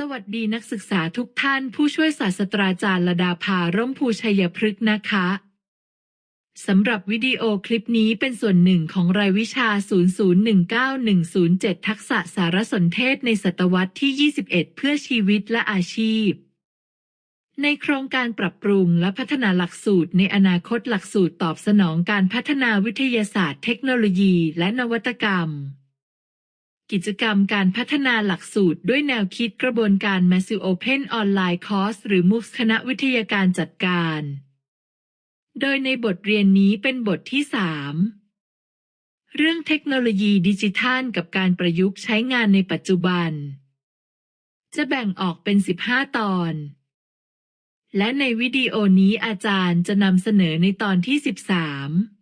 สวัสดีนักศึกษาทุกท่านผู้ช่วยศาสตราจารย์ระดาภาร่มภูชัยพฤกษ์นะคะสำหรับวิดีโอคลิปนี้เป็นส่วนหนึ่งของรายวิชา 0019-107 ทักษะสารสนเทศในศตวรรษที่ 21 เพื่อชีวิตและอาชีพ ในโครงการปรับปรุงและพัฒนาหลักสูตรในอนาคตหลักสูตรตอบสนองการพัฒนาวิทยาศาสตร์เทคโนโลยีและนวัตกรรม กิจกรรมการพัฒนาหลักสูตรด้วยแนวคิดกระบวนการ Massive Open Online Course หรือ MOOCs คณะวิทยาการจัดการ โดยในบทเรียนนี้เป็นบทที่ 3 เรื่องเทคโนโลยีดิจิทัลกับการประยุกต์ใช้งานในปัจจุบัน จะแบ่งออกเป็น 15 ตอน และในวิดีโอนี้อาจารย์จะนำเสนอในตอนที่ 13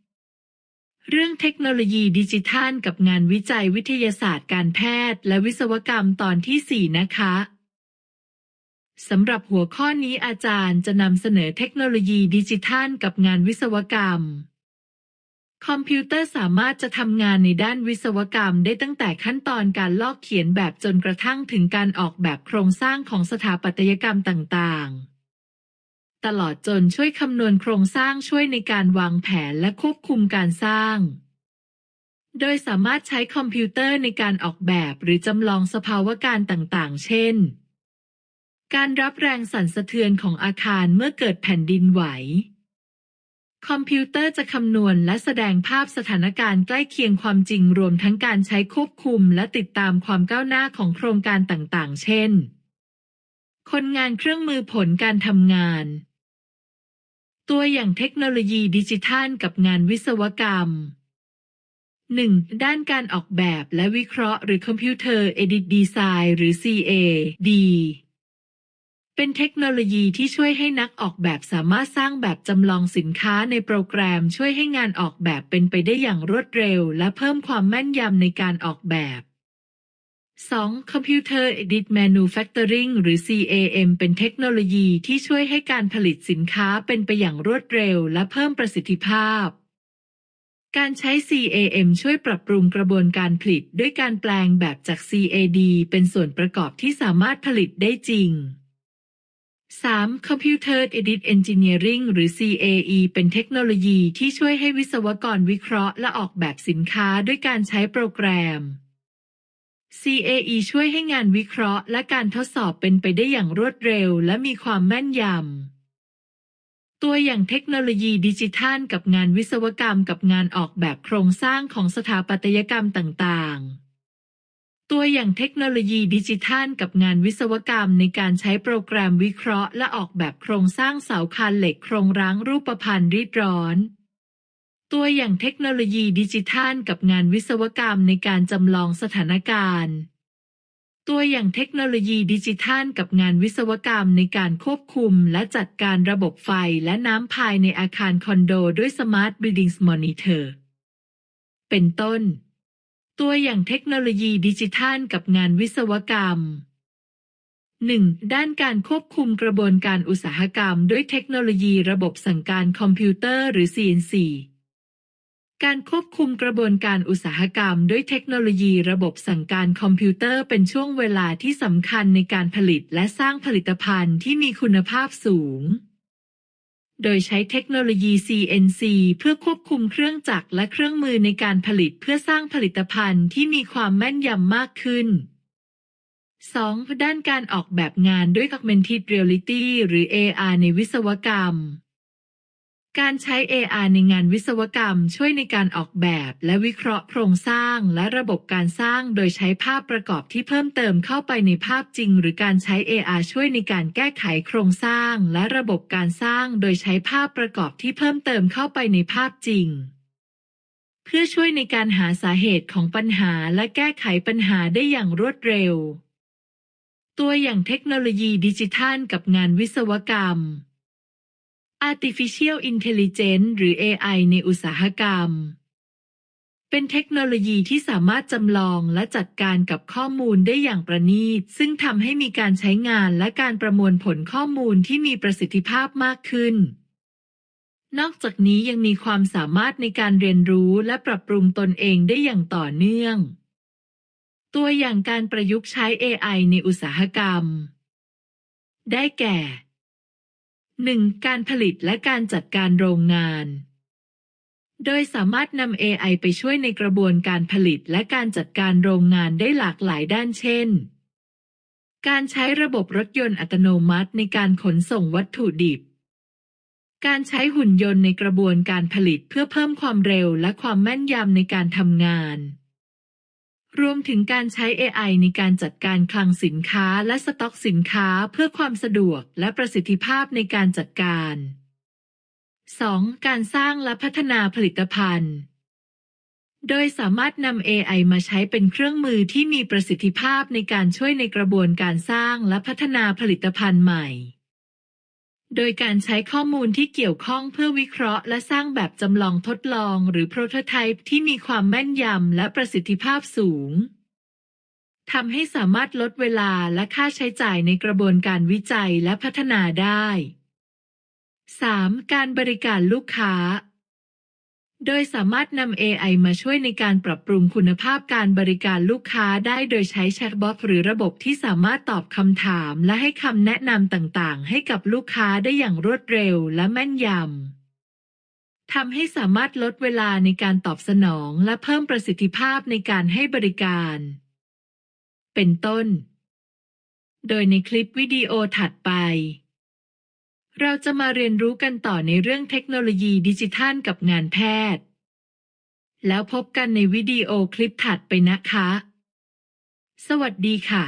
เรื่องเทคโนโลยีดิจิทัลกับงานวิจัยวิทยาศาสตร์การแพทย์ และวิศวกรรมตอนที่ 4 นะคะสำหรับหัวข้อนี้อาจารย์จะนำเสนอเทคโนโลยีดิจิทัลกับงานวิศวกรรม คอมพิวเตอร์สามารถจะทำงานในด้านวิศวกรรมได้ตั้งแต่ขั้นตอนการลอกเขียนแบบจนกระทั่งถึงการออกแบบโครงสร้างของสถาปัตยกรรมต่างๆ ตลอดจนช่วยคำนวณโครงสร้างช่วยในการวางแผนและควบคุมการสร้าง โดยสามารถใช้คอมพิวเตอร์ในการออกแบบหรือจำลองสภาวะการต่างๆ เช่น การรับแรงสั่นสะเทือนของอาคารเมื่อเกิดแผ่นดินไหว คอมพิวเตอร์จะคำนวณและแสดงภาพสถานการณ์ใกล้เคียงความจริงรวมทั้งการใช้ควบคุมและติดตามความก้าวหน้าของโครงการต่างๆ เช่น คนงานเครื่องมือผลการทำงาน ตัวอย่างเทคโนโลยีดิจิทัลกับงานวิศวกรรม 1. ด้านการออกแบบและวิเคราะห์หรือ Computer Aided Design หรือ CAD เป็นเทคโนโลยีที่ช่วยให้นักออกแบบสามารถสร้างแบบจำลองสินค้าในโปรแกรมช่วยให้งานออกแบบเป็นไปได้อย่างรวดเร็ว และเพิ่มความแม่นยำในการออกแบบ 2. Computer Aided Manufacturing หรือ CAM เป็นเทคโนโลยีที่ช่วยให้การผลิตสินค้าเป็นไปอย่างรวดเร็วและเพิ่มประสิทธิภาพ การใช้ CAM ช่วยปรับปรุงกระบวนการผลิตด้วยการแปลงแบบจาก CAD เป็นส่วนประกอบที่สามารถผลิตได้จริง 3. Computer Aided Engineering หรือ CAE เป็นเทคโนโลยีที่ช่วยให้วิศวกรวิเคราะห์และออกแบบสินค้าด้วยการใช้โปรแกรม CAE ช่วยให้งานวิเคราะห์ และการทดสอบเป็นไปได้อย่างรวดเร็ว และมีความแม่นยำ ตัวอย่างเทคโนโลยีดิจิทัล กับงานวิศวกรรมกับงานออกแบบโครงสร้างของสถาปัตยกรรมต่างๆ ตัวอย่างเทคโนโลยีดิจิทัล กับงานวิศวกรรมในการใช้โปรแกรมวิเคราะห์ และออกแบบโครงสร้างเสาคานเหล็กโครงร้างรูปพันธ์รีดร้อน ตัวอย่างเทคโนโลยีดิจิทัลกับงานวิศวกรรมในการจำลองสถานการณ์ ตัวอย่างเทคโนโลยีดิจิทัลกับงานวิศวกรรมในการควบคุมและจัดการระบบไฟและน้ำภายในอาคารคอนโดด้วย Smart Buildings Monitor เป็นต้น ตัวอย่างเทคโนโลยีดิจิทัลกับงานวิศวกรรม 1. ด้านการควบคุมกระบวนการอุตสาหกรรม ด้วยเทคโนโลยีระบบสั่งการคอมพิวเตอร์หรือ CNC การควบคุมกระบวนการอุตสาหกรรม ด้วยเทคโนโลยีระบบสั่งการคอมพิวเตอร์เป็นช่วงเวลาที่สำคัญในการผลิตและสร้างผลิตภัณฑ์ที่มีคุณภาพสูง โดยใช้เทคโนโลยี CNC เพื่อควบคุมเครื่องจักรและเครื่องมือในการผลิตเพื่อสร้างผลิตภัณฑ์ที่มีความแม่นยำมากขึ้น 2. ด้านการออกแบบงานด้วย Augmented Reality หรือ AR ในวิศวกรรม การใช้ AR ในงานวิศวกรรมช่วยในการออกแบบและวิเคราะห์โครงสร้างและระบบการสร้างโดยใช้ภาพประกอบที่เพิ่มเติมเข้าไปในภาพจริง หรือการใช้ AR ช่วยในการแก้ไขโครงสร้างและระบบการสร้างโดยใช้ภาพประกอบที่เพิ่มเติมเข้าไปในภาพจริง เพื่อช่วยในการหาสาเหตุของปัญหาและแก้ไขปัญหาได้อย่างรวดเร็ว ตัวอย่างเทคโนโลยีดิจิทัลกับงานวิศวกรรม Artificial Intelligence หรือ AI ในอุตสาหกรรม เป็นเทคโนโลยีที่สามารถจำลองและจัดการกับข้อมูลได้อย่างประณีต ซึ่งทำให้มีการใช้งานและการประมวลผลข้อมูลที่มีประสิทธิภาพมากขึ้น นอกจากนี้ยังมีความสามารถในการเรียนรู้และปรับปรุงตนเองได้อย่างต่อเนื่อง ตัวอย่างการประยุกต์ใช้ AI ในอุตสาหกรรม ได้แก่ 1. การผลิตและการจัดการโรงงาน โดยสามารถนำ AI ไปช่วยในกระบวนการผลิตและการจัดการโรงงานได้หลากหลายด้านเช่น การใช้ระบบรถยนต์อัตโนมัติในการขนส่งวัตถุดิบ การใช้หุ่นยนต์ในกระบวนการผลิตเพื่อเพิ่มความเร็วและความแม่นยำในการทำงาน รวมถึงการใช้ AI ในการจัดการคลังสินค้าและสต็อกสินค้าเพื่อความสะดวกและประสิทธิภาพในการจัดการ 2. การสร้างและพัฒนาผลิตภัณฑ์ โดยสามารถนำ AI มาใช้เป็นเครื่องมือที่มีประสิทธิภาพในการช่วยในกระบวนการสร้างและพัฒนาผลิตภัณฑ์ใหม่ โดยการใช้ข้อมูลที่เกี่ยวข้องเพื่อวิเคราะห์และสร้างแบบจำลองทดลองหรือโปรโตไทป์ที่มีความแม่นยำและประสิทธิภาพสูงทำให้สามารถลดเวลาและค่าใช้จ่ายในกระบวนการวิจัยและพัฒนาได้ 3. การบริการลูกค้า โดยสามารถนำ AI มาช่วยในการปรับปรุงคุณภาพการบริการลูกค้าได้โดยใช้แชทบอทหรือระบบที่สามารถตอบคำถามและให้คำแนะนำต่างๆ ให้กับลูกค้าได้อย่างรวดเร็วและแม่นยำทำให้สามารถลดเวลาในการตอบสนองและเพิ่มประสิทธิภาพในการให้บริการ เป็นต้น โดยในคลิปวิดีโอถัดไป เราจะมาเรียนรู้กันต่อในเรื่องเทคโนโลยีดิจิทัลกับงานแพทย์ แล้วพบกันในวิดีโอคลิปถัดไปนะคะ สวัสดีค่ะ